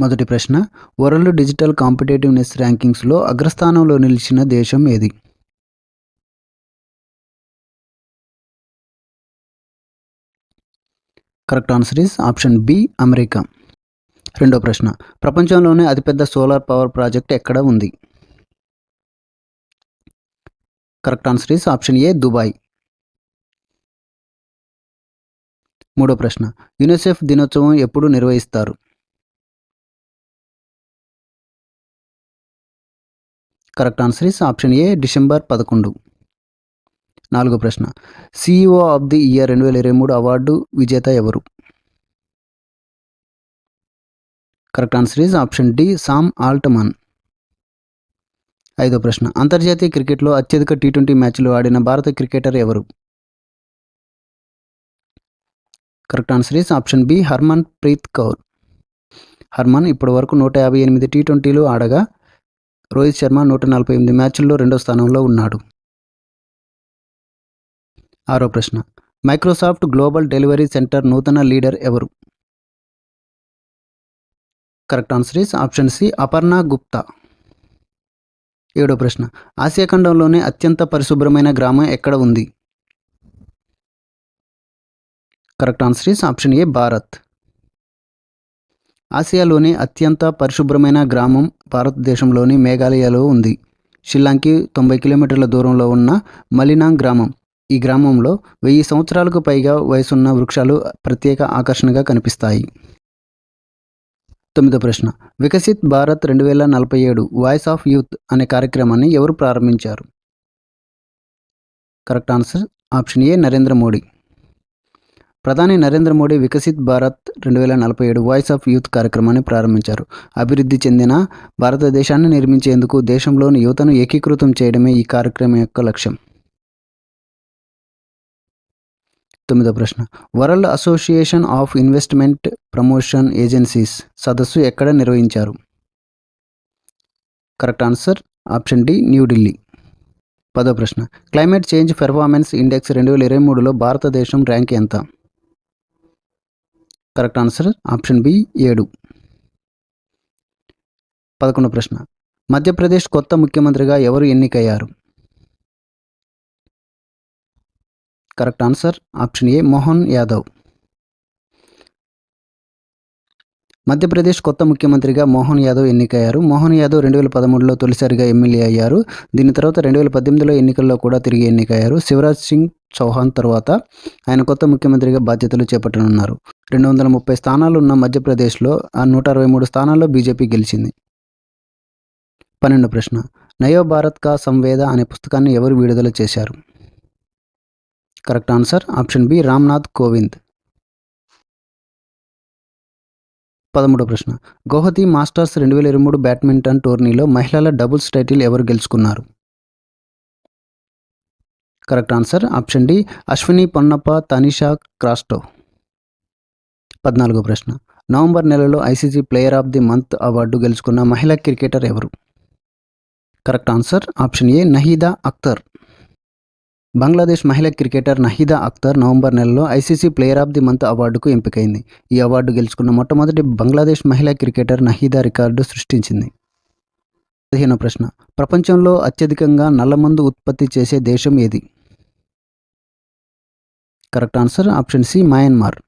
మొదటి ప్రశ్న world digital competitiveness ర్యాంకింగ్స్లో అగ్రస్థానంలో నిలిచిన దేశం ఏది? Correct answer is option B America. రెండో ప్రశ్న ప్రపంచంలోనే అతిపెద్ద సోలార్ పవర్ ప్రాజెక్ట్ ఎక్కడ ఉంది? Correct answer is option A Dubai. మూడో ప్రశ్న యునిసెఫ్ దినోత్సవం ఎప్పుడు నిర్వహిస్తారు? Correct answer is option A December పదకొండు. నాలుగో ప్రశ్న. సిఇఓ ఆఫ్ ది ఇయర్ రెండు వేల ఇరవై మూడు అవార్డు విజేత ఎవరు? Correct answer is option D Sam Altman. ఐదో ప్రశ్న. అంతర్జాతీయ క్రికెట్లో అత్యధిక టీ ట్వంటీ మ్యాచ్లు ఆడిన భారత క్రికెటర్ ఎవరు? Correct answer is option B Harmanpreet Kaur. Harman ఇప్పటి వరకు నూట యాభై ఎనిమిది టీ ట్వంటీలు ఆడగా రోహిత్ శర్మ నూట నలభై ఎనిమిది మ్యాచ్ల్లో రెండో స్థానంలో ఉన్నాడు. ఆరో ప్రశ్న. మైక్రోసాఫ్ట్ గ్లోబల్ డెలివరీ సెంటర్ నూతన లీడర్ ఎవరు? Correct answer is option C Aparna Gupta. ఏడో ప్రశ్న. ఆసియా ఖండంలోనే అత్యంత పరిశుభ్రమైన గ్రామం ఎక్కడ ఉంది? Correct answer is option A Bharat. ఆసియాలోని అత్యంత పరిశుభ్రమైన గ్రామం భారతదేశంలోని మేఘాలయలో ఉంది. షిల్లాంగ్కి తొంభై కిలోమీటర్ల దూరంలో ఉన్న మలినాంగ్ గ్రామం. ఈ గ్రామంలో వెయ్యి సంవత్సరాలకు పైగా వయసున్న వృక్షాలు ప్రత్యేక ఆకర్షణగా కనిపిస్తాయి. తొమ్మిదో ప్రశ్న. వికసిత్ భారత్ రెండు వేల నలభై ఏడు వాయిస్ ఆఫ్ యూత్ అనే కార్యక్రమాన్ని ఎవరు ప్రారంభించారు? Correct answer option A Narendra Modi. ప్రధాని నరేంద్ర మోడీ వికసిత్ భారత్ రెండు వేల నలభై ఏడు వాయిస్ ఆఫ్ యూత్ కార్యక్రమాన్ని ప్రారంభించారు. అభివృద్ధి చెందిన భారతదేశాన్ని నిర్మించేందుకు దేశంలోని యువతను ఏకీకృతం చేయడమే ఈ కార్యక్రమం యొక్క లక్ష్యం. తొమ్మిదో ప్రశ్న. World association of investment promotion agencies సదస్సు ఎక్కడ నిర్వహించారు? Correct answer option D New Delhi పదో ప్రశ్న. క్లైమేట్ చేంజ్ పెర్ఫార్మెన్స్ ఇండెక్స్ రెండు వేల ఇరవై మూడులో భారతదేశం ర్యాంక్ ఎంత? కరెక్ట్ ఆన్సర్ ఆప్షన్ బి ఏడు. పదకొండు ప్రశ్న. మధ్యప్రదేశ్ కొత్త ముఖ్యమంత్రిగా ఎవరు ఎన్నికయ్యారు? Correct answer option A Mohan Yadav. Madhya Pradesh కొత్త ముఖ్యమంత్రిగా మోహన్ యాదవ్ ఎన్నికయ్యారు. మోహన్ యాదవ్ రెండు వేల పదమూడులో తొలిసారిగా ఎమ్మెల్యే అయ్యారు. దీని తర్వాత రెండు వేల పద్దెనిమిదిలో ఎన్నికల్లో కూడా తిరిగి ఎన్నికయ్యారు. శివరాజ్ సింగ్ చౌహాన్ తర్వాత ఆయన కొత్త ముఖ్యమంత్రిగా బాధ్యతలు చేపట్టనున్నారు. రెండు వందల ముప్పై స్థానాలు ఉన్న మధ్యప్రదేశ్లో ఆ నూట అరవై మూడు స్థానాల్లో బీజేపీ గెలిచింది. పన్నెండు ప్రశ్న. నయో భారత్ కా సంవేద అనే పుస్తకాన్ని ఎవరు విడుదల చేశారు? Correct answer option B Ramnath Kovind. పదమూడో ప్రశ్న. గౌహతి మాస్టర్స్ రెండు వేల ఇరవై మూడు బ్యాడ్మింటన్ టోర్నీలో మహిళల డబుల్స్ టైటిల్ ఎవరు గెలుచుకున్నారు? Correct answer option D Ashwini Ponnappa Tanisha Crasto. పద్నాలుగో ప్రశ్న. నవంబర్ నెలలో ICC player of the month award గెలుచుకున్న మహిళా క్రికెటర్ ఎవరు? Correct answer option A Nahida Akhter Bangladesh మహిళా క్రికెటర్ నహీదా అఖ్తర్ నవంబర్ నెలలో ICC player of the month అవార్డుకు ఎంపికైంది. ఈ అవార్డు గెలుచుకున్న మొట్టమొదటి బంగ్లాదేశ్ మహిళా క్రికెటర్ నహీదా రికార్డు సృష్టించింది. పదిహేనో ప్రశ్న ప్రపంచంలో అత్యధికంగా నల్లమందు ఉత్పత్తి చేసే దేశం ఏది? Correct answer option C Myanmar.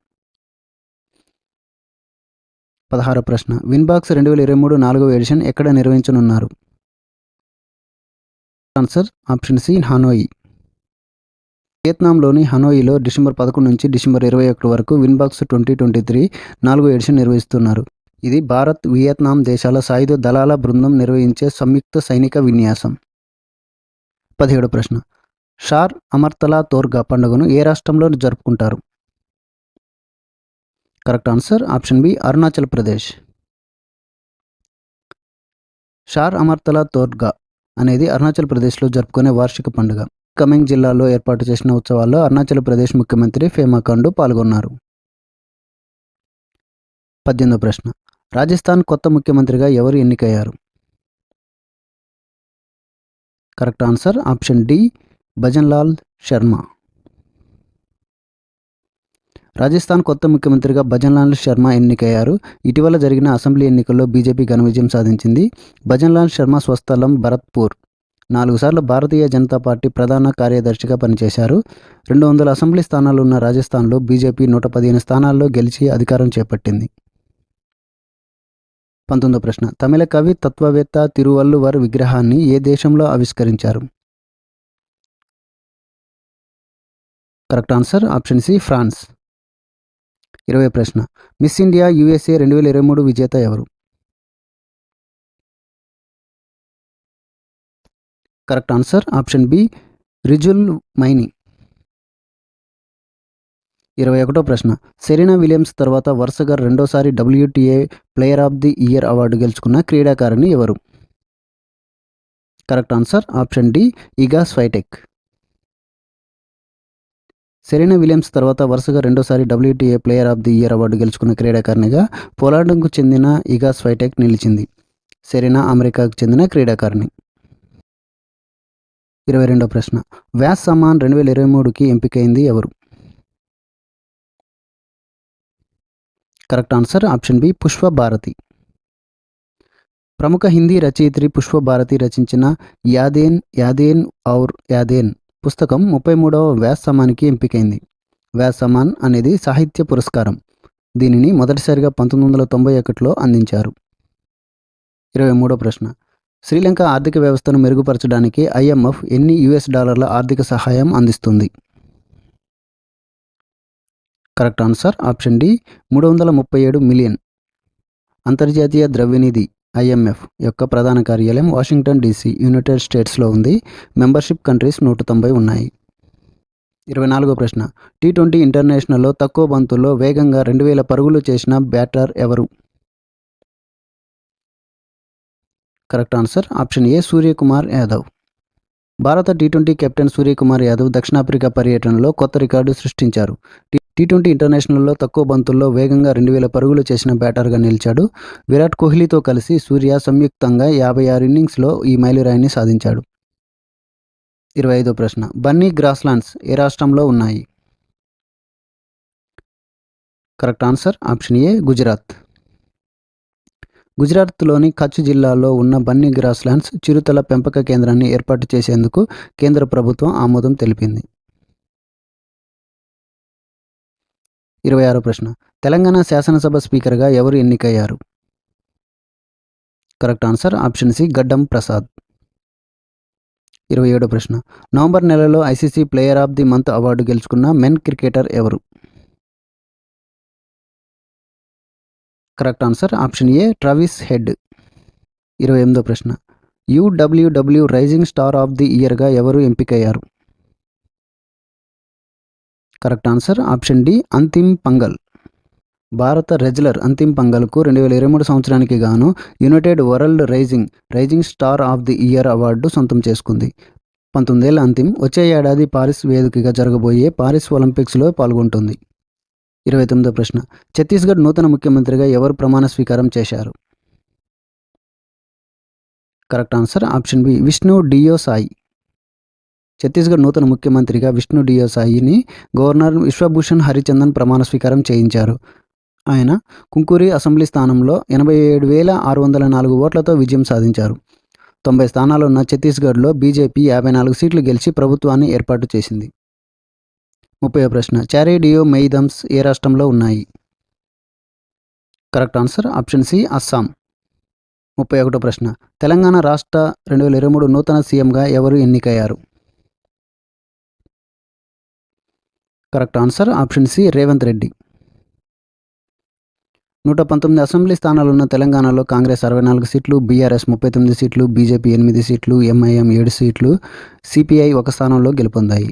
పదహారో ప్రశ్న విన్బాక్స్ రెండు వేల ఇరవై మూడు నాలుగవ ఎడిషన్ ఎక్కడ నిర్వహించనున్నారు? Answer option C Hanoi. వియత్నాంలోని హనోయిలో డిసెంబర్ పదకొండు నుంచి డిసెంబర్ ఇరవై ఒకటి వరకు విన్బాక్స్ ట్వంటీ ట్వంటీ త్రీ నాలుగో ఎడిషన్ నిర్వహిస్తున్నారు. ఇది భారత్ వియత్నాం దేశాల సాయుధ దళాల బృందం నిర్వహించే సంయుక్త సైనిక విన్యాసం. పదిహేడు ప్రశ్న. షార్ అమర్తలా తోర్గా పండుగను ఏ రాష్ట్రంలో జరుపుకుంటారు? Correct answer option B Arunachal Pradesh. SHAR అమర్తలా తోర్గా అనేది అరుణాచల్ ప్రదేశ్లో జరుపుకునే వార్షిక పండుగ. కమింగ్ జిల్లాలో ఏర్పాటు చేసిన ఉత్సవాల్లో అరుణాచల్ ప్రదేశ్ ముఖ్యమంత్రి ఫేమా ఖండు పాల్గొన్నారు. పద్దెనిమిదో ప్రశ్న. రాజస్థాన్ కొత్త ముఖ్యమంత్రిగా ఎవరు ఎన్నికయ్యారు? Correct answer option D Bhajanlal Sharma. Rajasthan కొత్త ముఖ్యమంత్రిగా భజన్లాల్ శర్మ ఎన్నికయ్యారు. ఇటీవల జరిగిన అసెంబ్లీ ఎన్నికల్లో బీజేపీ ఘన విజయం సాధించింది. భజన్లాల్ శర్మ స్వస్థలం భరత్పూర్. నాలుగు సార్లు భారతీయ జనతా పార్టీ ప్రధాన కార్యదర్శిగా పనిచేశారు. రెండు వందల అసెంబ్లీ స్థానాలు ఉన్న రాజస్థాన్లో బీజేపీ నూట పదిహేను స్థానాల్లో గెలిచి అధికారం చేపట్టింది. పంతొమ్మిదో ప్రశ్న. తమిళ కవి తత్వవేత్త తిరువల్లువర్ విగ్రహాన్ని ఏ దేశంలో ఆవిష్కరించారు? Correct answer option C France. ఇరవై ప్రశ్న. మిస్ ఇండియా యుఎస్ఏ రెండు వేల ఇరవై మూడు విజేత ఎవరు? Correct answer. Option B Rijul Maini. ఇరవై ఒకటో ప్రశ్న. సెరీనా విలియమ్స్ తర్వాత వరుసగా రెండోసారి WTA player of the year award గెలుచుకున్న క్రీడాకారిణి ఎవరు? Correct answer. Option D Iga Swiatek. Serena Williams తర్వాత వరుసగా రెండోసారి WTA player of the year award గెలుచుకున్న క్రీడాకారిణిగా పోలాండ్కు చెందిన ఇగా స్వైటెక్ నిలిచింది. సెరీనా అమెరికాకు చెందిన క్రీడాకారిణి. ఇరవై రెండో ప్రశ్న. వ్యాస్ సమాన్ రెండు వేల ఇరవై మూడుకి ఎంపికైంది ఎవరు? Correct answer option B Pushpa Bharati ప్రముఖ హిందీ రచయిత్రి పుష్ప భారతి రచించిన యాదేన్ యాదేన్ ఔర్ యాదేన్ పుస్తకం ముప్పై మూడవ వ్యాస్ సమాన్కి ఎంపికైంది. వ్యాస్ సమాన్ అనేది సాహిత్య పురస్కారం. దీనిని మొదటిసారిగా పంతొమ్మిది వందల తొంభై ఒకటిలో అందించారు. ఇరవై మూడో ప్రశ్న. శ్రీలంక ఆర్థిక వ్యవస్థను మెరుగుపరచడానికి ఐఎంఎఫ్ ఎన్ని యుఎస్ డాలర్ల ఆర్థిక సహాయం అందిస్తుంది? కరెక్ట్ ఆన్సర్ ఆప్షన్ డి మూడు వందల ముప్పై ఏడు మిలియన్. అంతర్జాతీయ ద్రవ్యనిధి ఐఎంఎఫ్ యొక్క ప్రధాన కార్యాలయం వాషింగ్టన్ డీసీ యునైటెడ్ స్టేట్స్లో ఉంది. మెంబర్షిప్ కంట్రీస్ నూట తొంభై ఉన్నాయి. ఇరవై నాలుగో ప్రశ్న టీ ట్వంటీ ఇంటర్నేషనల్లో తక్కువ బంతుల్లో వేగంగా రెండు వేల పరుగులు చేసిన బ్యాటర్ ఎవరు? Correct answer option A Suryakumar Yadav భారత T twenty captain Suryakumar Yadav దక్షిణాఫ్రికా పర్యటనలో కొత్త రికార్డు సృష్టించారు. టీ ట్వంటీ ఇంటర్నేషనల్లో తక్కువ బంతుల్లో వేగంగా రెండు వేల పరుగులు చేసిన బ్యాటర్గా నిలిచాడు. విరాట్ కోహ్లీతో కలిసి సూర్య సంయుక్తంగా యాభై ఆరు ఇన్నింగ్స్లో ఈ మైలురాయిని సాధించాడు. ఇరవై ఐదో ప్రశ్న. బన్నీ గ్రాస్లాండ్స్ ఏ రాష్ట్రంలో ఉన్నాయి? Correct answer option A Gujarat గుజరాత్లోని కచ్ జిల్లాలో ఉన్న బన్నీ గ్రాస్లాండ్స్ చిరుతల పెంపక కేంద్రాన్ని ఏర్పాటు చేసేందుకు కేంద్ర ప్రభుత్వం ఆమోదం తెలిపింది. ఇరవై ఆరో ప్రశ్న. తెలంగాణ శాసనసభ స్పీకర్గా ఎవరు ఎన్నికయ్యారు? కరెక్ట్ ఆన్సర్ ఆప్షన్ సి గడ్డం ప్రసాద్. ఇరవై ఏడో ప్రశ్న. నవంబర్ నెలలో ICC player of the month award గెలుచుకున్న మెన్ క్రికెటర్ ఎవరు? Correct answer option A Travis Head. ఇరవై ఎనిమిదో ప్రశ్న. UWW rising star of the ఇయర్గా ఎవరు ఎంపికయ్యారు? Correct answer option D Antim Panghal. భారత రెజ్లర్ అంతిమ్ పంగల్కు రెండు వేల ఇరవై మూడు సంవత్సరానికి గాను United World rising rising star of the year award సొంతం చేసుకుంది. పంతొమ్మిదేళ్ళ అంతిమ్ వచ్చే ఏడాది పారిస్ వేదికగా జరగబోయే పారిస్ ఒలింపిక్స్లో పాల్గొంటుంది. ఇరవై తొమ్మిదో ప్రశ్న. ఛత్తీస్గఢ్ నూతన ముఖ్యమంత్రిగా ఎవరు ప్రమాణ స్వీకారం చేశారు? Correct answer option B Vishnu Deo Sai. Chhattisgarh నూతన ముఖ్యమంత్రిగా విష్ణు డియో సాయిని గవర్నర్ విశ్వభూషణ్ హరిచందన్ ప్రమాణ స్వీకారం చేయించారు. ఆయన కుంకూరి అసెంబ్లీ స్థానంలో ఎనభై ఏడు వేల ఆరు వందల నాలుగు ఓట్లతో విజయం సాధించారు. తొంభై స్థానాలున్న ఛత్తీస్గఢ్లో బీజేపీ యాభై నాలుగు సీట్లు గెలిచి ప్రభుత్వాన్ని ఏర్పాటు చేసింది. ముప్పై ప్రశ్న. చారిడియో మెయిదమ్స్ ఏ రాష్ట్రంలో ఉన్నాయి? Correct answer option C Assam. ముప్పై ఒకటో ప్రశ్న. తెలంగాణ రాష్ట్ర రెండు వేల ఇరవై మూడు నూతన సీఎంగా ఎవరు ఎన్నికయ్యారు? Correct answer option C Revanth Reddy. నూట పంతొమ్మిది అసెంబ్లీ స్థానాలున్న తెలంగాణలో కాంగ్రెస్ అరవై నాలుగు సీట్లు బీఆర్ఎస్ ముప్పై తొమ్మిది సీట్లు బీజేపీ ఎనిమిది సీట్లు ఎంఐఎం ఏడు సీట్లు సిపిఐ ఒక స్థానంలో గెలుపొందాయి.